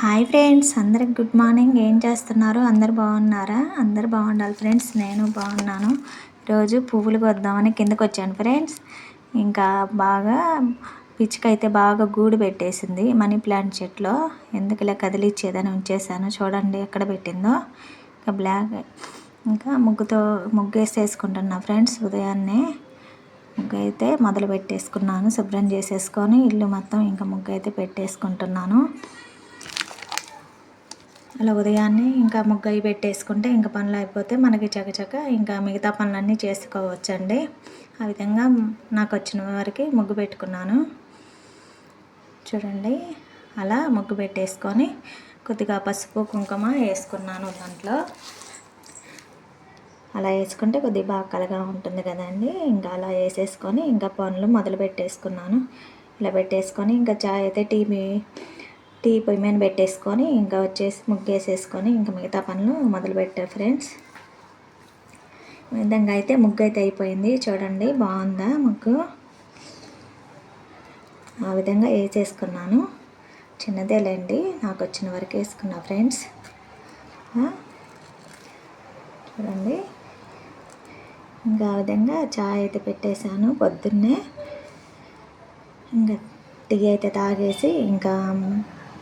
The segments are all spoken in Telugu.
హాయ్ ఫ్రెండ్స్ అందరికి గుడ్ మార్నింగ్. ఏం చేస్తున్నారు? అందరు బాగున్నారా? అందరు బాగుండాలి ఫ్రెండ్స్. నేను బాగున్నాను. ఈరోజు పువ్వులు కొద్దామని కిందకు వచ్చాను ఫ్రెండ్స్. ఇంకా బాగా పిచ్చుక అయితే బాగా గూడు పెట్టేసింది మనీ ప్లాంట్ చెట్లో. ఎందుకు ఇలా కదిలిచ్చేదని ఉంచేసాను చూడండి ఎక్కడ పెట్టిందో. ఇంకా బ్లాక్ ఇంకా ముగ్గుతో ముగ్గేసేసుకుంటున్నా ఫ్రెండ్స్ ఉదయాన్నే. ముగ్గు అయితే మొదలు పెట్టేసుకున్నాను శుభ్రం చేసేసుకొని ఇల్లు మొత్తం ఇంకా ముగ్గు అయితే పెట్టేసుకుంటున్నాను. అలా ఉదయాన్నే ఇంకా ముగ్గు పెట్టేసుకుంటే ఇంకా పనులు అయిపోతే మనకి చకచక ఇంకా మిగతా పనులన్నీ చేసుకోవచ్చండి. ఆ విధంగా నాకు వచ్చిన వారికి ముగ్గు పెట్టుకున్నాను. చూడండి అలా ముగ్గు పెట్టేసుకొని కొద్దిగా పసుపు కుంకుమ వేసుకున్నాను దాంట్లో. అలా వేసుకుంటే కొద్దిగా బాగా కలగా ఉంటుంది కదండి. ఇంకా అలా వేసేసుకొని ఇంకా పనులు మొదలు పెట్టేసుకున్నాను ఇలా పెట్టేసుకొని ఇంకా చాయ్ అయితే టీ టీ పొయ్యి మీద పెట్టేసుకొని ఇంకా వచ్చేసి ముగ్గేసేసుకొని ఇంకా మిగతా పనులు మొదలు పెట్టారు ఫ్రెండ్స్ విధంగా అయితే ముగ్గు అయితే అయిపోయింది. చూడండి బాగుందా ముగ్గు? ఆ విధంగా వేసేసుకున్నాను. చిన్నదేలేండి నాకు వచ్చిన వరకు వేసుకున్నా ఫ్రెండ్స్. చూడండి. ఇంకా ఆ విధంగా చాయ్ అయితే పెట్టేశాను పొద్దున్నే. ఇంకా టీ అయితే తాగేసి ఇంకా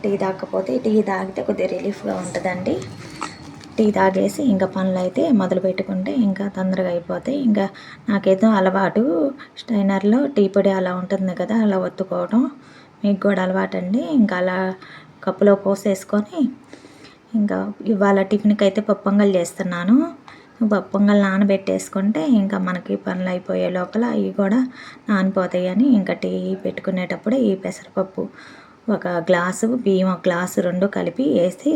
టీ తాగకపోతే టీ తాగితే కొద్దిగా రిలీఫ్గా ఉంటుందండి. టీ తాగేసి ఇంకా పనులు అయితే మొదలు పెట్టుకుంటే ఇంకా తొందరగా అయిపోతాయి. ఇంకా నాకేదో అలవాటు. స్టైనర్లో టీ పొడి అలా ఉంటుంది కదా అలా ఒత్తుకోవడం మీకు కూడా అలవాటు అండి ఇంకా అలా కప్పులో పోసేసుకొని ఇంకా ఇవాళ టిఫిన్కి అయితే పప్పొంగల్ చేస్తున్నాను. పప్పొంగల్ నానబెట్టేసుకుంటే ఇంకా మనకి పనులు అయిపోయే లోపల అవి కూడా నానిపోతాయి అని ఇంకా టీ పెట్టుకునేటప్పుడు ఈ పెసరపప్పు ఒక గ్లాసు బియ్యం ఒక గ్లాసు రెండు కలిపి వేసి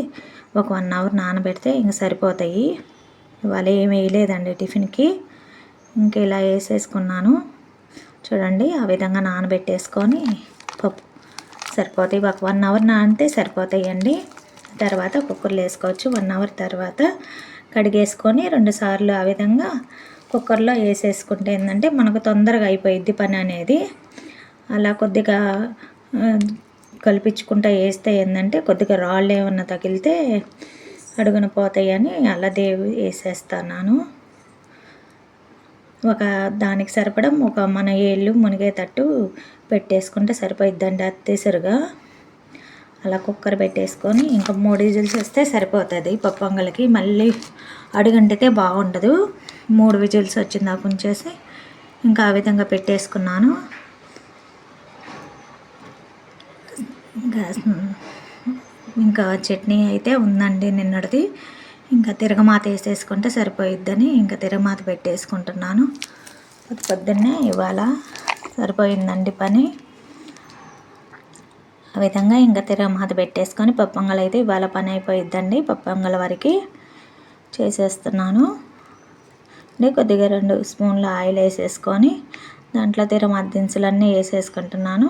ఒక వన్ అవర్ నానబెడితే ఇంక సరిపోతాయి. ఇవాళ ఏమి వేయలేదండి టిఫిన్కి. ఇంక ఇలా వేసేసుకున్నాను. చూడండి ఆ విధంగా నానబెట్టేసుకొని పప్పు. సరిపోతాయి. ఒక వన్ అవర్ నానితే సరిపోతాయండి. తర్వాత కుక్కర్లో వేసుకోవచ్చు. వన్ అవర్ తర్వాత కడిగేసుకొని రెండుసార్లు ఆ విధంగా కుక్కర్లో వేసేసుకుంటే ఏంటంటే మనకు తొందరగా అయిపోయిద్ది పని అనేది. అలా కొద్దిగా కల్పించుకుంటా వేస్తే ఏంటంటే కొద్దిగా రాళ్ళు ఏమన్నా తగిలితే అడుగున పోతాయని అలా దేవి వేసేస్తున్నాను. ఒక దానికి సరిపడం ఒక మన ఏళ్ళు మునిగేటట్టు పెట్టేసుకుంటే సరిపోయిద్దండి అత్తేసరిగా అలా కుక్కర్ పెట్టేసుకొని ఇంకా మూడు విజిల్స్ వస్తే సరిపోతుంది పప్పొంగలకి. మళ్ళీ అడుగంటితే బాగుండదు. మూడు విజిల్స్ వచ్చిందాక ఉంచేసి ఇంకా ఆ విధంగా పెట్టేసుకున్నాను. ఇంకా ఇంకా చట్నీ అయితే ఉందండి నిన్నటిది. ఇంకా తిరగమాత వేసేసుకుంటే సరిపోయిద్దని ఇంకా తిరగమాత పెట్టేసుకుంటున్నాను. పొద్దున్నే ఇవాళ సరిపోయిందండి పని. ఆ విధంగా ఇంకా తిరగమాత పెట్టేసుకొని పప్పొంగల్ అయితే ఇవాళ పని అయిపోయిద్దండి. పప్పొంగల వరకు చేసేస్తున్నాను. కొద్దిగా రెండు స్పూన్ల ఆయిల్ వేసేసుకొని దాంట్లో తిరగమాత దినుసులన్నీ వేసేసుకుంటున్నాను.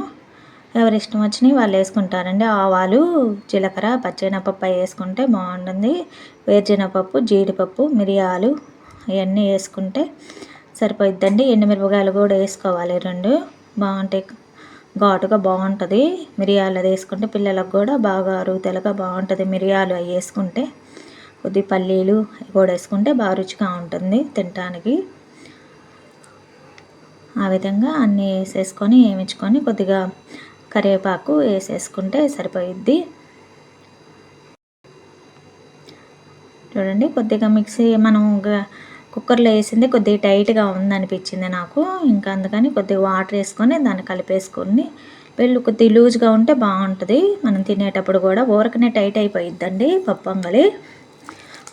ఎవరి ఇష్టం వచ్చినాయి వాళ్ళు వేసుకుంటారండి. ఆవాలు జీలకర్ర పచ్చెనపప్పు వేసుకుంటే బాగుంటుంది. వేరుజెనపప్పు జీడిపప్పు మిరియాలు ఇవన్నీ వేసుకుంటే సరిపోయిద్దండి. ఎండుమిరపకాయలు కూడా వేసుకోవాలి రెండు. బాగుంటాయి ఘాటుగా బాగుంటుంది. మిరియాలు అది వేసుకుంటే పిల్లలకు కూడా బాగా అరుగుతలుగా బాగుంటుంది. మిరియాలు అవి వేసుకుంటే కొద్ది పల్లీలు కూడా వేసుకుంటే బాగా రుచిగా ఉంటుంది తినటానికి. ఆ విధంగా అన్నీ వేసేసుకొని వేయించుకొని కొద్దిగా కరివేపాకు వేసేసుకుంటే సరిపోయిద్ది. చూడండి కొద్దిగా మిక్సీ మనం కుక్కర్లో వేసింది కొద్దిగా టైట్గా ఉందనిపించింది నాకు. ఇంకా అందుకని కొద్దిగా వాటర్ వేసుకొని దాన్ని కలిపేసుకొని పెళ్ళు కొద్దిగా లూజ్గా ఉంటే బాగుంటుంది. మనం తినేటప్పుడు కూడా ఊరకనే టైట్ అయిపోయిద్దండి పప్పొంగలి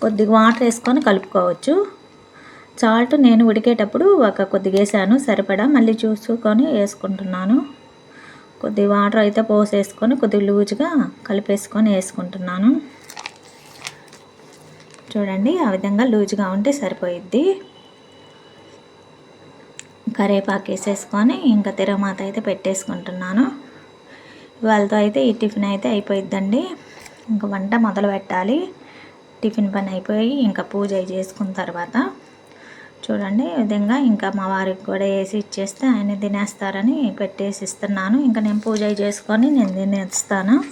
కొద్దిగా వాటర్ వేసుకొని కలుపుకోవచ్చు. సాల్ట్ నేను ఉడికేటప్పుడు ఒక కొద్దిగా వేసాను సరిపడా. మళ్ళీ చూసుకొని వేసుకుంటున్నాను. కొద్ది వాటర్ అయితే పోసేసుకొని కొద్దిగా లూజ్గా కలిపేసుకొని వేసుకుంటున్నాను. చూడండి ఆ విధంగా లూజ్గా ఉంటే సరిపోయిద్ది. కరేపాకు వేసేసుకొని ఇంకా తిరమాత అయితే పెట్టేసుకుంటున్నాను. వాళ్ళతో అయితే ఈ టిఫిన్ అయితే అయిపోయిద్దండి. ఇంకా వంట మొదలు పెట్టాలి టిఫిన్ పని అయిపోయి ఇంకా పూజ చేసుకున్న తర్వాత చూడండి. ఈ విధంగా ఇంకా మా వారికి కూడా వేసి ఇచ్చేస్తే ఆయన తినేస్తారని పెట్టేసి ఇస్తున్నాను. ఇంకా నేను పూజ చేసుకొని నేను తినేస్తాను.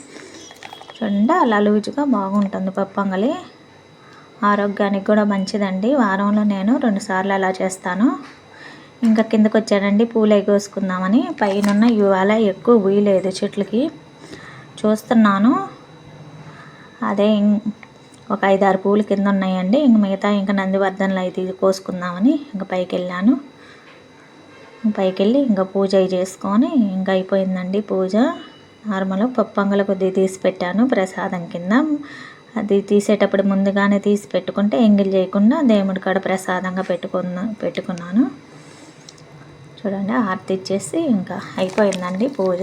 చూడండి అలా లూజుగా బాగుంటుంది పప్పంగలి. ఆరోగ్యానికి కూడా మంచిదండి. వారంలో నేను రెండుసార్లు అలా చేస్తాను. ఇంకా కిందకు వచ్చానండి పూలే కోసుకుందామని. పైన ఇవాళ ఎక్కువ పూయలేదు చెట్లకి. చూస్తున్నాను. అదే ఇం- ఒక ఐదారు పూలు కింద ఉన్నాయండి ఇంక మిగతా ఇంకా నందివర్ధనలు అయితే కోసుకుందామని ఇంకా పైకి వెళ్ళాను పైకి వెళ్ళి ఇంకా పూజ చేసుకొని ఇంకా అయిపోయిందండి పూజ. నార్మల్ పప్పంగల కొద్దిగా తీసి పెట్టాను ప్రసాదం కింద. అది తీసేటప్పుడు ముందుగానే తీసి పెట్టుకుంటే ఎంగిల్ చేయకుండా దేవుడి కాడ ప్రసాదంగా పెట్టుకున్నా పెట్టుకున్నాను. చూడండి ఆర్తి ఇచ్చేసి ఇంకా అయిపోయిందండి పూజ.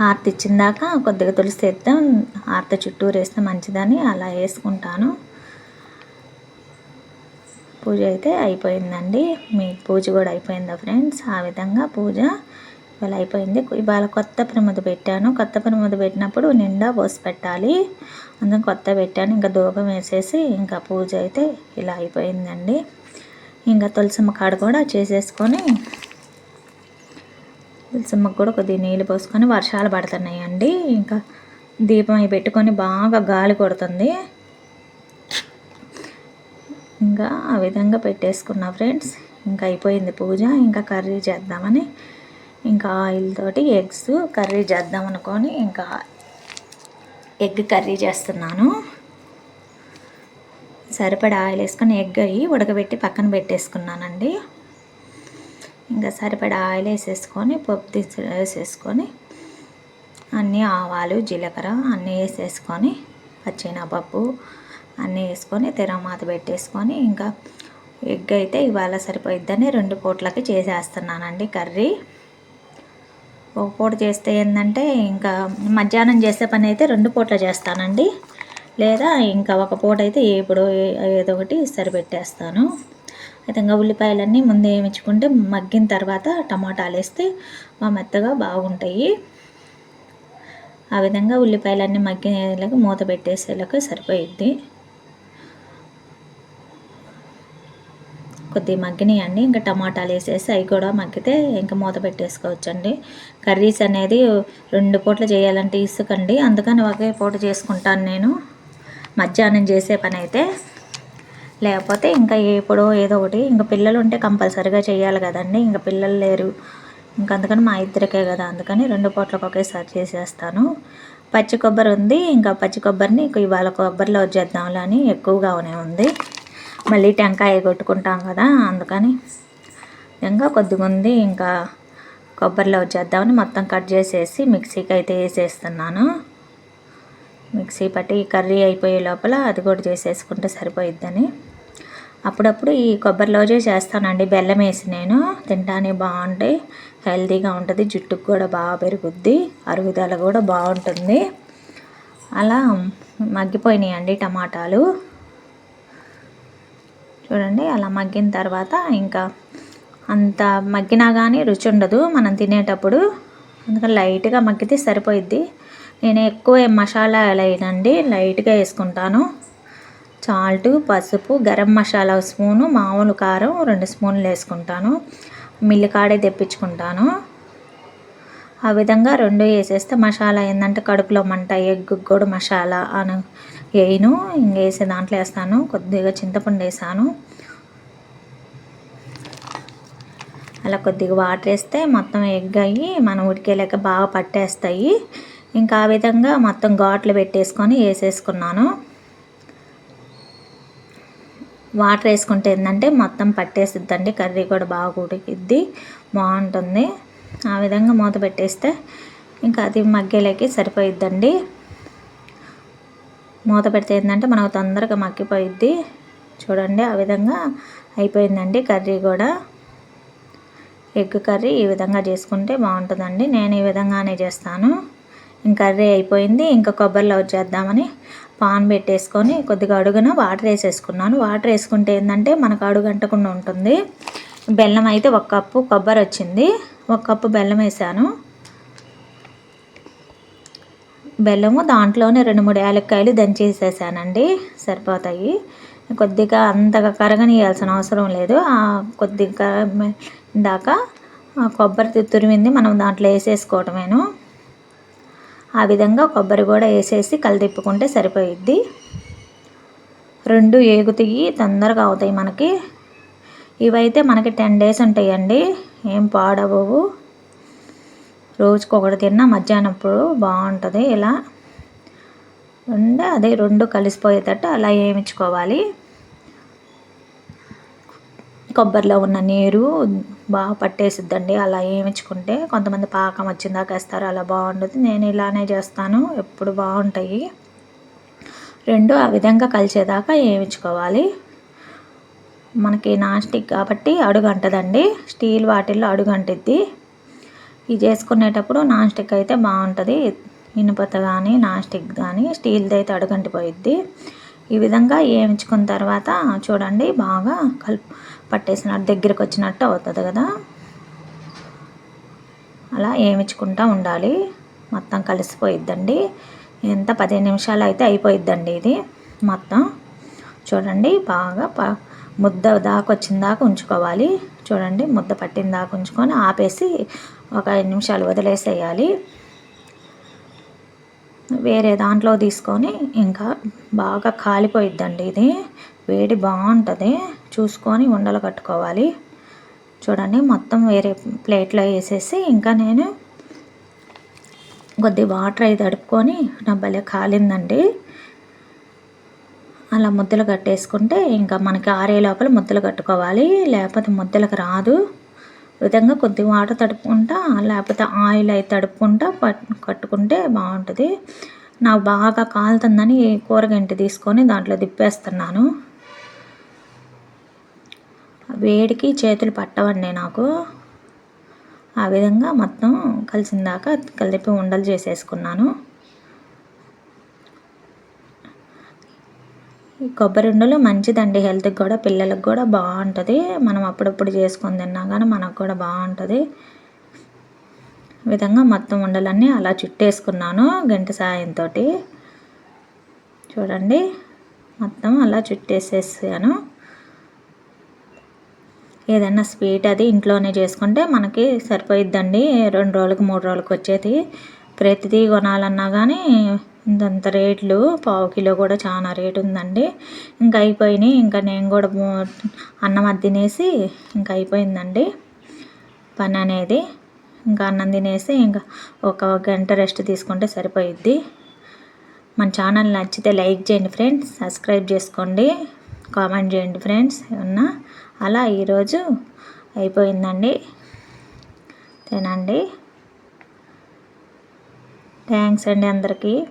హారతి ఇచ్చిందాక కొద్దిగా తులసి ఎత్తాం హారతి చుట్టూరు వేస్తే మంచిదని అలా వేసుకుంటాను. పూజ అయితే అయిపోయిందండి. మీ పూజ కూడా అయిపోయిందా ఫ్రెండ్స్? ఆ విధంగా పూజ ఇవాళ అయిపోయింది. ఇవాళ కొత్త ప్రమద పెట్టాను. కొత్త ప్రమద పెట్టినప్పుడు నిండా పోసి పెట్టాలి. అందుకని కొత్త పెట్టాను. ఇంకా ధూపం వేసేసి ఇంకా పూజ అయితే ఇలా అయిపోయిందండి. ఇంకా తులసమ్మ కాడ కూడా చేసేసుకొని తులసమ్మకు కూడా కొద్దిగా నీళ్ళు పోసుకొని వర్షాలు పడుతున్నాయి అండి ఇంకా దీపం అవి పెట్టుకొని బాగా గాలి కొడుతుంది. ఇంకా ఆ విధంగా పెట్టేసుకున్నా ఫ్రెండ్స్. ఇంకా అయిపోయింది పూజ. ఇంకా కర్రీ చేద్దామని ఇంకా ఆయిల్ తోటి ఎగ్స్ కర్రీ చేద్దాం అనుకొని ఇంకా ఎగ్ కర్రీ చేస్తున్నాను. సరిపడా ఆయిల్ వేసుకొని ఎగ్ అయ్యి ఉడకబెట్టి పక్కన పెట్టేసుకున్నానండి. ఇంకా సరిపడా ఆయిల్ వేసేసుకొని పప్పు తీసి వేసేసుకొని అన్నీ ఆవాలు జీలకర్ర అన్నీ వేసేసుకొని పచ్చినపప్పు అన్నీ వేసుకొని తెరమాత పెట్టేసుకొని ఇంకా ఎగ్ అయితే ఇవాళ సరిపోయిద్దని రెండు పూట్లకి చేసేస్తున్నానండి కర్రీ. ఒక పూట చేస్తే ఏంటంటే ఇంకా మధ్యాహ్నం చేసే పని అయితే రెండు పూట్ల చేస్తానండి. లేదా ఇంకా ఒక పూట అయితే ఇప్పుడు ఏదో ఒకటి సరిపెట్టేస్తాను. విధంగా ఉల్లిపాయలన్నీ ముందే వేయించుకుంటే మగ్గిన తర్వాత టమాటాలు వేస్తే మా మెత్తగా బాగుంటాయి. ఆ విధంగా ఉల్లిపాయలన్నీ మగ్గినలకు మూత పెట్టేసేలకు సరిపోయిద్ది. కొద్దిగా మగ్గినాయండి. ఇంకా టమాటాలు వేసేసి అవి కూడా మగ్గితే ఇంకా మూత పెట్టేసుకోవచ్చండి. కర్రీస్ అనేది రెండు పూటలు చేయాలంటే ఇసుకండి. అందుకని ఒకే పూట చేసుకుంటాను నేను. మధ్యాహ్నం చేసే పని అయితే లేకపోతే ఇంకా ఎప్పుడో ఏదో ఒకటి. ఇంకా పిల్లలు ఉంటే కంపల్సరీగా చేయాలి కదండి. ఇంకా పిల్లలు లేరు. ఇంకా అందుకని మా ఇద్దరికే కదా. అందుకని రెండు పూటలకు ఒకేసారి చేసేస్తాను. పచ్చి కొబ్బరి ఉంది. ఇంకా పచ్చి కొబ్బరిని ఇవాళ కొబ్బరిలో వచ్చేద్దాంలే అని ఎక్కువగానే ఉంది. మళ్ళీ టెంకాయ కొట్టుకుంటాం కదా. అందుకని ఇంకా కొద్దిగా ఉంది. ఇంకా కొబ్బరిలో వచ్చేద్దామని మొత్తం కట్ చేసేసి మిక్సీకి అయితే వేసేస్తున్నాను. మిక్సీ పట్టి కర్రీ అయిపోయే లోపల అది కూడా చేసేసుకుంటే సరిపోయిద్దని. అప్పుడప్పుడు ఈ కొబ్బరి లోజే చేస్తానండి. బెల్లం వేసి నేను. తింటానే బాగుంటాయి. హెల్తీగా ఉంటుంది. జుట్టుకు కూడా బాగా పెరుగుద్ది. అరుగుదల కూడా బాగుంటుంది. అలా మగ్గిపోయినాయండి టమాటాలు. చూడండి అలా మగ్గిన తర్వాత ఇంకా అంత మగ్గినా కానీ రుచి ఉండదు. మనం తినేటప్పుడు అందుకని లైట్గా మగ్గితే సరిపోయిద్ది. నేను ఎక్కువ మసాలా వేయనండి లైట్గా వేసుకుంటాను. సాల్ట్ పసుపు గరం మసాలా స్పూను మామూలు కారం రెండు స్పూన్లు వేసుకుంటాను. మిల్లి కాడే తెప్పించుకుంటాను. ఆ విధంగా రెండు వేసేస్తే మసాలా ఏంటంటే కడుపులో మంట ఎగ్ కూడా మసాలా అని వేయను. ఇంక వేసే దాంట్లో వేస్తాను. కొద్దిగా చింతపండు వేసాను. అలా కొద్దిగా వాటర్ వేస్తే మొత్తం ఎగ్ అయ్యి మనం ఉడికేలేక బాగా పట్టేస్తాయి. ఇంకా ఆ విధంగా మొత్తం ఘాట్లు పెట్టేసుకొని వేసేసుకున్నాను. వాటర్ వేసుకుంటే ఏంటంటే మొత్తం పట్టేసిద్దండి. కర్రీ కూడా బాగా ఉడికిద్ది. బాగుంటుంది. ఆ విధంగా మూత పెట్టేస్తే ఇంకా అది మగ్గేలోకి సరిపోయిద్దండి. మూత పెడితే ఏంటంటే మనకు తొందరగా మగ్గిపోయిద్ది. చూడండి ఆ విధంగా అయిపోయిందండి కర్రీ కూడా. ఎగ్ కర్రీ ఈ విధంగా చేసుకుంటే బాగుంటుందండి. నేను ఈ విధంగానే చేస్తాను. ఇంక కర్రీ అయిపోయింది. ఇంకా కొబ్బరిలో వచ్చేద్దామని పాన్ పెట్టేసుకొని కొద్దిగా అడుగున వాటర్ వేసేసుకున్నాను. వాటర్ వేసుకుంటే ఏంటంటే మనకు అడుగంటకుండా ఉంటుంది. బెల్లం అయితే ఒక కప్పు కొబ్బరి వచ్చింది. ఒక కప్పు బెల్లం వేసాను. బెల్లము దాంట్లోనే రెండు మూడు యాలక్కాయలు దంచేసేసానండి. సరిపోతాయి. కొద్దిగా అంతగా కరగనియాల్సిన అవసరం లేదు. కొద్దిగా దాకా కొబ్బరి తురిమింది మనం దాంట్లో వేసేసుకోవటమేను. ఆ విధంగా కొబ్బరి కూడా వేసేసి కలదిప్పుకుంటే సరిపోయిద్ది. రెండు ఏగుతాయి తొందరగా అవుతాయి మనకి. ఇవైతే మనకి టెన్ డేస్ ఉంటాయండి. ఏం పాడవవు రోజుకి ఒకటి తిన్నా మధ్యాహ్నప్పుడు బాగుంటుంది. ఇలా ఉండే అదే రెండు కలిసిపోయేటట్టు అలా వేయించుకోవాలి కొబ్బరిలో ఉన్న నీరు బాగా పట్టేసిద్దండి. అలా వేయించుకుంటే కొంతమంది పాకం వచ్చిందాక వేస్తారు అలా బాగుండదు. నేను ఇలానే చేస్తాను ఎప్పుడు బాగుంటాయి. రెండు ఆ విధంగా కలిసేదాకా వేయించుకోవాలి మనకి నాన్ స్టిక్ కాబట్టి అడుగంటదండి. స్టీల్ వాటిల్లో అడుగంటిద్ది. ఇది చేసుకునేటప్పుడు నాన్ స్టిక్ అయితే బాగుంటుంది. ఇనుపత కానీ నాన్ స్టిక్ కానీ స్టీల్ది అయితే అడుగంటిపోయిద్ది. ఈ విధంగా వేయించుకున్న తర్వాత చూడండి బాగా కలుపు పట్టేసినట్టు దగ్గరకు వచ్చినట్టు అవుతుంది కదా? అలా వేయించుకుంటూ ఉండాలి. మొత్తం కలిసిపోయిద్దండి. ఎంత? పదిహేను నిమిషాలు అయితే అయిపోయిద్దండి ఇది మొత్తం. చూడండి బాగా ప ముద్ద దాకా వచ్చిన దాకా ఉంచుకోవాలి. చూడండి ముద్ద పట్టిన దాకా ఉంచుకొని ఆపేసి ఒక ఐదు నిమిషాలు వదిలేసేయాలి. వేరే దాంట్లో తీసుకొని ఇంకా బాగా కాలిపోయిద్దండి ఇది. వేడి బాగుంటుంది. చూసుకొని ఉండలు కట్టుకోవాలి. చూడండి మొత్తం వేరే ప్లేట్లో వేసేసి ఇంకా నేను కొద్ది వాటర్ అయి తడుపుకొని నా భలే కాలిందండి. అలా ముద్దలు కట్టేసుకుంటే ఇంకా మనకి ఆరే లోపల ముద్దలు కట్టుకోవాలి. లేకపోతే ముద్దలకు రాదు. విధంగా కొద్ది వాటర్ తడుపుకుంటా లేకపోతే ఆయిల్ అయి తడుపుకుంటా కట్టుకుంటే బాగుంటుంది. నాకు బాగా కాలుతుందని కూరగంటి తీసుకొని దాంట్లో దిప్పేస్తున్నాను వేడికి చేతులు పట్టవండి నాకు. ఆ విధంగా మొత్తం కలిసిందాక కలిపి ఉండలు చేసేసుకున్నాను. ఈ కొబ్బరి ఉండలు మంచిదండి హెల్త్కి కూడా పిల్లలకు కూడా బాగుంటుంది. మనం అప్పుడప్పుడు చేసుకొని తిన్నా కానీ మనకు కూడా బాగుంటుంది. విధంగా మొత్తం ఉండలన్నీ అలా చుట్టేసుకున్నాను గంట సాయంతో చూడండి మొత్తం అలా చుట్టేసేసాను. ఏదైనా స్వీట్ అది ఇంట్లోనే చేసుకుంటే మనకి సరిపోయిద్దండి. రెండు రోజులకు మూడు రోజులకు వచ్చేది. ప్రతిదీ కొనాలన్నా కానీ ఇంతంత రేట్లు పావు కిలో కూడా చాలా రేటు ఉందండి. ఇంకా అయిపోయినాయి. ఇంకా నేను కూడా అన్నం అది తినేసి ఇంకా అయిపోయిందండి పని అనేది. ఇంకా అన్నం తినేసి ఇంకా ఒక గంట రెస్ట్ తీసుకుంటే సరిపోయిద్ది. మన ఛానల్ నచ్చితే లైక్ చేయండి ఫ్రెండ్స్. సబ్స్క్రైబ్ చేసుకోండి. కామెంట్ చేయండి ఫ్రెండ్స్. ఏమన్నా అలా ఈరోజు అయిపోయిందండి. తినండి. థ్యాంక్స్ అండి అందరికీ.